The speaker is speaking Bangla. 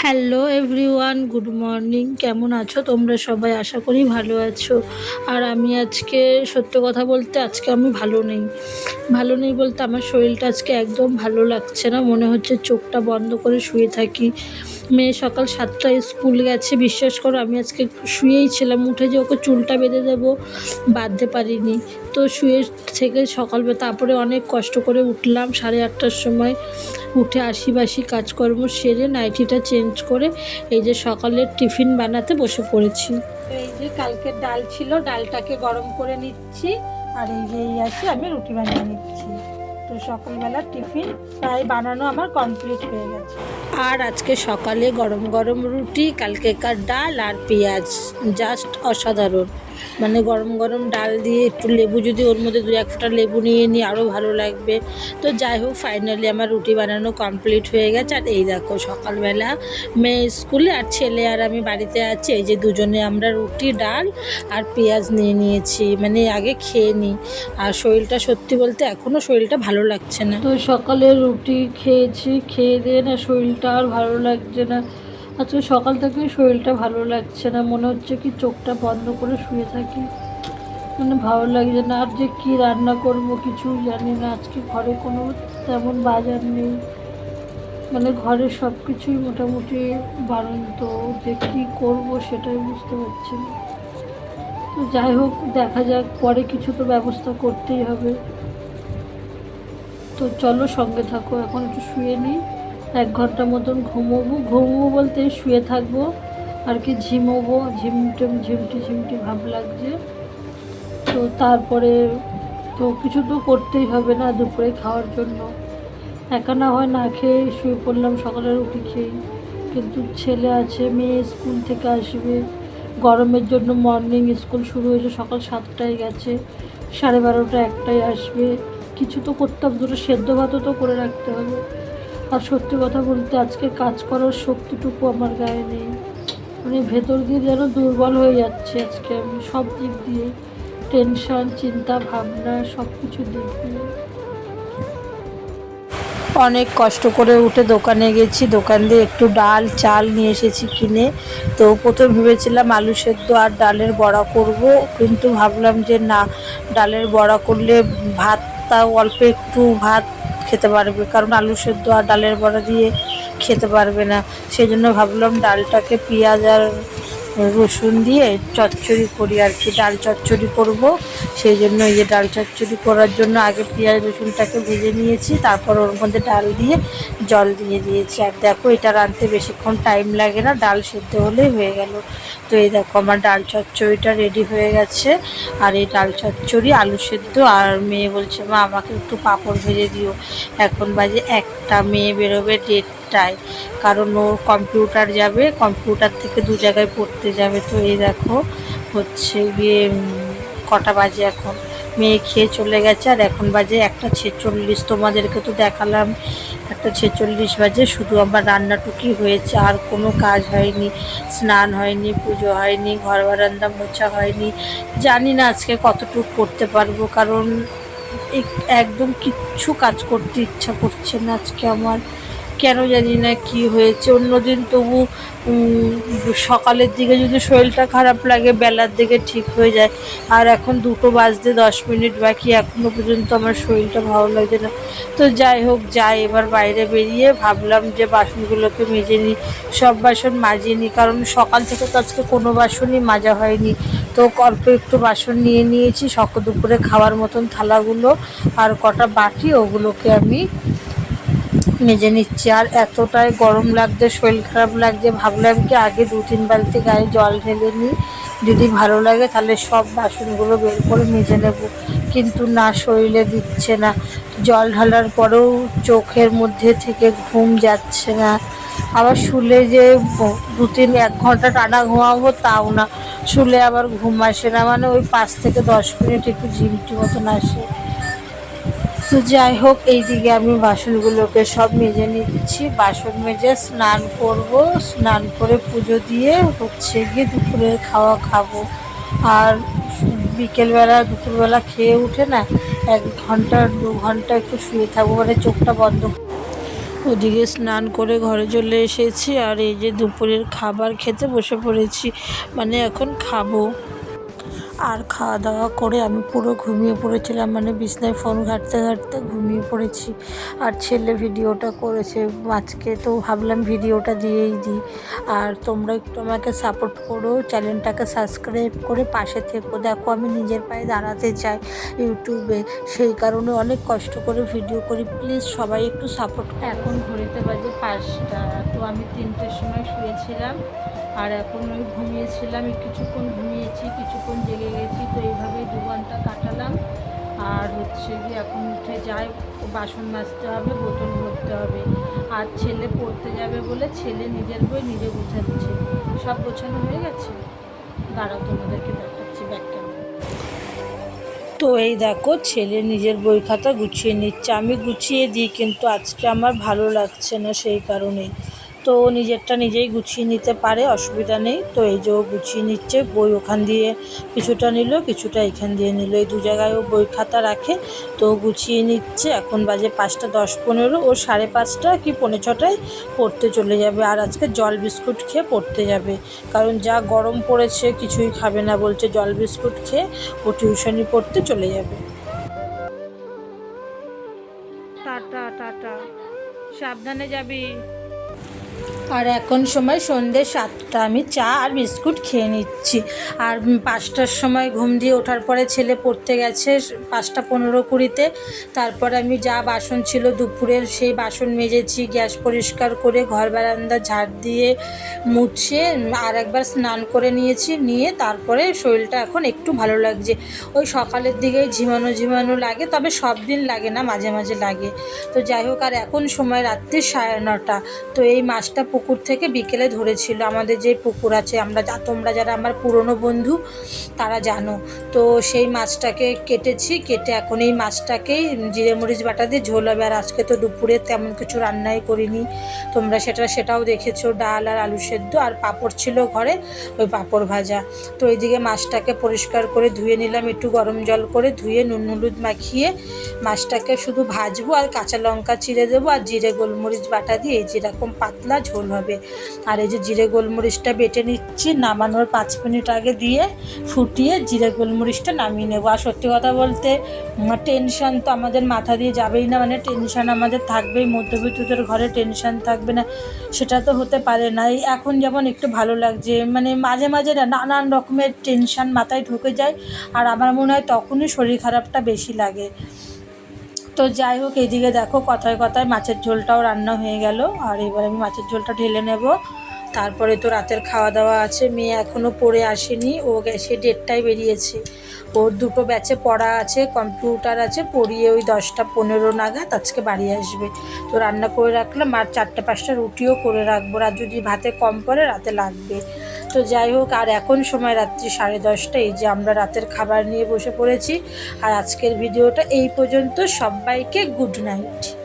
হ্যালো এভরিওয়ান গুড মর্নিং কেমন আছো? তোমরা সবাই আশা করি ভালো আছো। আর আমি আজকে, সত্য কথা বলতে আজকে আমি ভালো নেই। ভালো নেই বলতে আমার শরীরটা আজকে একদম ভালো লাগছে না। মনে হচ্ছে চোখটা বন্ধ করে শুয়ে থাকি। মেয়ে সকাল সাতটায় স্কুল গেছে। বিশ্বাস করো, আমি আজকে শুয়েই ছিলাম। উঠে যে ওকে চুলটা বেঁধে দেবো, বাঁধতে পারিনি। তো শুয়ে থেকে সকালবেলা, তারপরে অনেক কষ্ট করে উঠলাম। সাড়ে আটটার সময় উঠে আশি বাসি কাজকর্ম সেরে নাইটিটা চেঞ্জ করে এই যে সকালের টিফিন বানাতে বসে পড়েছি। এই যে কালকের ডাল ছিল, ডালটাকে গরম করে নিচ্ছি। আর এই যে এই আছে, আমি রুটি বানিয়ে নিচ্ছি। সকালবেলা টিফিন প্রায় বানানো আমার কমপ্লিট হয়ে গেছে। আর আজকে সকালে গরম গরম রুটি, কালকেকার ডাল আর পেঁয়াজ জাস্ট অসাধারণ। মানে গরম গরম ডাল দিয়ে একটু লেবু যদি ওর মধ্যে দু এক ফোঁটা লেবু নিয়ে নিই, আরও ভালো লাগবে। তো যাই হোক ফাইনালি আমার রুটি বানানো কমপ্লিট হয়ে গেছে। আর এই দেখো, সকালবেলা মেয়ে স্কুলে আর ছেলে আর আমি বাড়িতে আছি। এই যে দুজনে আমরা রুটি, ডাল আর পেঁয়াজ নিয়ে নিয়েছি। মানে আগে খেয়ে নিই। আর শরীরটা সত্যি বলতে এখনও শরীরটা ভালো লাগছে না। তো সকালে রুটি খেয়েছি। খেয়ে দিয়ে না শরীরটা আর ভালো লাগছে না। আজকে সকাল থেকে শরীরটা ভালো লাগছে না, মনে হচ্ছে কি চোখটা বন্ধ করে শুয়ে থাকি। মানে ভালো লাগছে না, আর যে কী রান্না করব কিছু জানি না, আজকে ঘরে কোনো তেমন বাজার নেই। মানে ঘরের সব কিছুই মোটামুটি বাড়ন্ত, যে কী করব সেটাই বুঝতে পারছি না। তো যাই হোক, দেখা যাক, পরে কিছু তো ব্যবস্থা করতেই হবে। তো চলো সঙ্গে থাকো, এখন একটু শুয়ে নিই। এক ঘণ্টা মতন ঘুমোবো। ঘুমবো বলতে শুয়ে থাকব, আর কি ঝিমোবো, ঝিমটম, ঝিমটি ঝিমটি ভাব লাগছে। তো তারপরে তো কিছু তো করতেই হবে না দুপুরে খাওয়ার জন্য। একা না হয় না খেয়ে শুয়ে পড়লাম সকালে রুটি খেয়ে কিন্তু ছেলে আছে, মেয়ে স্কুল থেকে আসবে। গরমের জন্য মর্নিং স্কুল শুরু হয়েছে, সকাল সাতটায় গেছে, সাড়ে বারোটা একটায় আসবে। কিছু তো করতে হবে, দুটো সেদ্ধ ভাতও তো করে রাখতে হবে। আর সত্যি কথা বলতে আজকে কাজ করার শক্তিটুকু আমার গায়ে নেই। মানে ভেতর দিয়ে যেন দুর্বল হয়ে যাচ্ছে আজকে আমি। সব দিক দিয়ে টেনশন চিন্তা, ভাবনা সব কিছু দিক দিয়ে। অনেক কষ্ট করে উঠে দোকানে গেছি। দোকান দিয়ে একটু ডাল, চাল নিয়ে এসেছি কিনে। তো প্রথমে ভেবেছিলাম আলু সেদ্ধ আর ডালের বড়া করব। কিন্তু ভাবলাম যে না, ডালের বড়া করলে ভাতটা অল্প একটু ভাত খেতে পারবে, কারণ আলু সেদ্ধ আর ডালের বড়া দিয়ে খেতে পারবে না। সেই জন্য ভাবলাম ডালটাকে পেঁয়াজ আর রসুন দিয়ে চচ্চড়ি করি আর কি, ডাল চচ্চড়ি করব। সেই জন্য এই ডাল চচ্চড়ি করার জন্য আগে পেঁয়াজ, রসুনটাকে ভেজে নিয়েছি, তারপর ওর মধ্যে ডাল দিয়ে জল দিয়ে দিয়েছি। আর দেখো, এটা রাঁধতে বেশিক্ষণ টাইম লাগে না, ডাল সেদ্ধ হলেই হয়ে গেল। তো এই দেখো, আমার ডাল চচ্চড়িটা রেডি হয়ে গেছে। আর এই ডাল চচ্চড়ি, আলু সেদ্ধ, আর মেয়ে বলছে, মা, আমাকে একটু পাঁপড় ভেজে দিও। এখন বাজে একটা, মেয়ে বেরোবে দেড়টায়। কারণ ওর কম্পিউটার যাবে কম্পিউটার থেকে দু জায়গায় পড়তে যাবে। তো এই দেখো, হচ্ছে গিয়ে কটা বাজে এখন। মেয়ে খেয়ে চলে গেছে, আর এখন বাজে একটা ছেচল্লিশ। তোমাদেরকে তো দেখালাম, একটা ছেচল্লিশ বাজে। শুধু আমার রান্নাটুকি হয়েছে, আর কোনো কাজ হয়নি। স্নান হয়নি, পুজো হয়নি ঘর বারান্দা মোছা হয়নি। জানি না আজকে কতটুকু করতে পারব, কারণ একদম কিচ্ছু কাজ করতে ইচ্ছা করছে না আজকে আমার। কেন জানি না কি হয়েছে। অন্যদিন তবু সকালের দিকে যদি শরীরটা খারাপ লাগে, বেলার দিকে ঠিক হয়ে যায়। আর এখন দুটো বাজতে দশ মিনিট বাকি এখনও পর্যন্ত আমার শরীরটা ভালো লাগছে না। তো যাই হোক যাই এবার বাইরে বেরিয়ে ভাবলাম যে বাসনগুলোকে মেজে নিই। সব বাসন মাজিয়ে নিই, কারণ সকাল থেকে তো আজকে কোনো বাসনই মাজা হয়নি। তো অল্প একটু বাসন নিয়ে নিয়েছি সক দুপুরে খাওয়ার মতন থালাগুলো আর কটা বাটি, ওগুলোকে আমি মেজে নিচ্ছি। আর এতটাই গরম লাগছে, শরীর খারাপ লাগছে। ভাবলাম কি আগে দু, তিন বালতি গায়ে জল ঢেলে নিই। যদি ভালো লাগে তাহলে সব বাসনগুলো বের করে মেজে নেব। কিন্তু না, শরীরে দিচ্ছে না। জল ঢালার পরেও চোখের মধ্যে থেকে ঘুম যাচ্ছে না। আবার শুলে যে দু, তিন, এক ঘণ্টা টানা ঘুমাবো তাও না। শুলে আবার ঘুম আসে না। মানে ওই পাঁচ থেকে দশ মিনিট একটু ঝিমটি মতন আসে। তো যাই হোক, এইদিকে আমি বাসনগুলোকে সব মেজে নিচ্ছি। বাসন মেজে স্নান করব। স্নান করে পুজো দিয়ে হচ্ছে গিয়ে দুপুরের খাওয়া খাব। আর বিকেলবেলা, দুপুরবেলা খেয়ে উঠে না এক ঘণ্টা, দু ঘণ্টা একটু শুয়ে থাকব মানে চোখটা বন্ধ ওদিকে স্নান করে ঘরে চলে এসেছি। আর এই যে দুপুরের খাবার খেতে বসে পড়েছি। মানে এখন খাব। আর খাওয়া দাওয়া করে আমি পুরো ঘুমিয়ে পড়েছিলাম মানে বিছনায় ফোন ঘাঁটতে ঘাঁটতে ঘুমিয়ে পড়েছি। আর ছেলে ভিডিওটা করেছে, আজকে তো ভাবলাম ভিডিওটা দিয়েই দিই। আর তোমরা একটু আমাকে সাপোর্ট করো চ্যানেলটাকে সাবস্ক্রাইব করে পাশে থেকো। দেখো আমি নিজের পায়ে দাঁড়াতে চাই ইউটিউবে, সেই কারণে অনেক কষ্ট করে ভিডিও করি। প্লিজ সবাই একটু সাপোর্ট এখন ঘড়িতে বাজে পাঁচটা, তো আমি তিনটের সময় শুয়েছিলাম। আর এখন ওই ঘুমিয়েছিলাম, কিছুক্ষণ কিছুক্ষণ ঘুমিয়েছি কিছুক্ষণ জেগে গেছি, তো এইভাবেই দু ঘণ্টা কাটালাম। আর হচ্ছে কি এখন উঠে যাই, বাসন মাজতে হবে, বোতল ভরতে হবে। আর ছেলে পড়তে যাবে বলে ছেলে নিজের বই নিজে গোছাচ্ছে। সব গোছানো হয়ে গেছে? দাঁড়াও, তোমাদেরকে দেখাচ্ছি ব্যাগ ক্যামেরা তো এই দেখো, ছেলে নিজের বই খাতা গুছিয়ে নিচ্ছে। আমি গুছিয়ে দিই, কিন্তু আজকে আমার ভালো লাগছে না সেই কারণেই। তো নিজেরটা নিজেই গুছিয়ে নিতে পারে, অসুবিধা নেই। তো এই যে ও গুছিয়ে নিচ্ছে, বই ওখান দিয়ে কিছুটা নিল, কিছুটা এখান দিয়ে নিল। এই দু জায়গায় ও বই খাতা রাখে, তো গুছিয়ে নিচ্ছে। এখন বাজে পাঁচটা দশ পনেরো, ও সাড়ে পাঁচটা কি পৌনে ছটায় পড়তে চলে যাবে। আর আজকে জল বিস্কুট খেয়ে পড়তে যাবে। কারণ যা গরম পড়েছে, কিছুই খাবে না বলছে, জল বিস্কুট খেয়ে ও টিউশনি পড়তে চলে যাবে। Tata tata. সাবধানে যাবি। আর এখন সময় সন্ধ্যে সাতটা। আমি চা আর বিস্কুট খেয়ে নিচ্ছি। আর পাঁচটার সময় ঘুম দিয়ে ওঠার পরে ছেলে পড়তে গেছে পাঁচটা পনেরো কুড়িতে। তারপর আমি যা বাসন ছিল দুপুরের সেই বাসন মেজেছি, গ্যাস পরিষ্কার করে ঘর বারান্দা ঝাড় দিয়ে মুছে আর একবার স্নান করে নিয়েছি, নিয়ে তারপরে শরীরটা এখন একটু ভালো লাগছে। ওই সকালের দিকেই ঝিমানো ঝিমানো লাগে, তবে সব দিন লাগে না, মাঝে মাঝে লাগে। তো যাই হোক, আর এখন সময় রাত্রি সাড়ে নটা। তো এই মাছটা পুকুর থেকে বিকেলে ধরেছিল। আমাদের যে পুকুর আছে, আমরা তোমরা যারা আমার পুরনো বন্ধু, তারা জানো। তো সেই মাছটাকে কেটেছি, কেটে এখন এই মাছটাকেই জিরে মরিচ বাটা দিয়ে ঝোল হবে। আর আজকে তো দুপুরে তেমন কিছু রান্নাই করিনি। তোমরা সেটা সেটাও দেখেছ, ডাল আর আলু সেদ্ধ আর পাঁপড় ছিল ঘরে, ওই পাঁপড় ভাজা। তো এইদিকে মাছটাকে পরিষ্কার করে ধুয়ে নিলাম, একটু গরম জল করে ধুয়ে নুন হলুদ মাখিয়ে মাছটাকে শুধু ভাজবো আর কাঁচা লঙ্কা চিড়ে দেবো আর জিরে গোলমরিচ বাটা দিয়ে। যেরকম পাতলা ঝোল হবে। আর এই যে জিরে গোলমরিচটা বেটে নিচ্ছি, নামানোর পাঁচ মিনিট আগে দিয়ে ফুটিয়ে জিরে গোলমরিচটা নামিয়ে নেব। আর সত্যি কথা বলতে টেনশন তো আমাদের মাথা দিয়ে যাবেই না মানে টেনশন আমাদের থাকবেই, মধ্যবিত্তদের ঘরে টেনশন থাকবে না, সেটা তো হতে পারে না। এই এখন যেমন একটু ভালো লাগছে মানে মাঝে মাঝে না, নানান রকমের টেনশন মাথায় ঢুকে যায়, আর আমার মনে হয় তখনই শরীর খারাপটা বেশি লাগে। তো যাই হোক এইদিকে দেখো, কথায় কথায় মাছের ঝোলটাও রান্না হয়ে গেল। আর এবার আমি মাছের ঝোলটা ঢেলে নেব। তারপরে তো রাতের খাওয়া দাওয়া আছে, মেয়ে এখনও পড়ে আসেনি, ও গেছে দেড়টায় বেরিয়েছে। ওর দুটো ব্যাচে পড়া আছে, কম্পিউটার আছে, পড়িয়ে ওই দশটা পনেরো নাগাদ আজকে বাড়ি আসবে। তো রান্না করে রাখলাম, আর চারটে পাঁচটা রুটিও করে রাখব, আর যদি ভাতে কম পড়ে রাতে লাগবে। তো যাই হোক, আর এখন সময় রাত্রি সাড়ে দশটা, এই যে আমরা রাতের খাবার নিয়ে বসে পড়েছি। আর আজকের ভিডিওটা এই পর্যন্ত, সবাইকে গুড নাইট।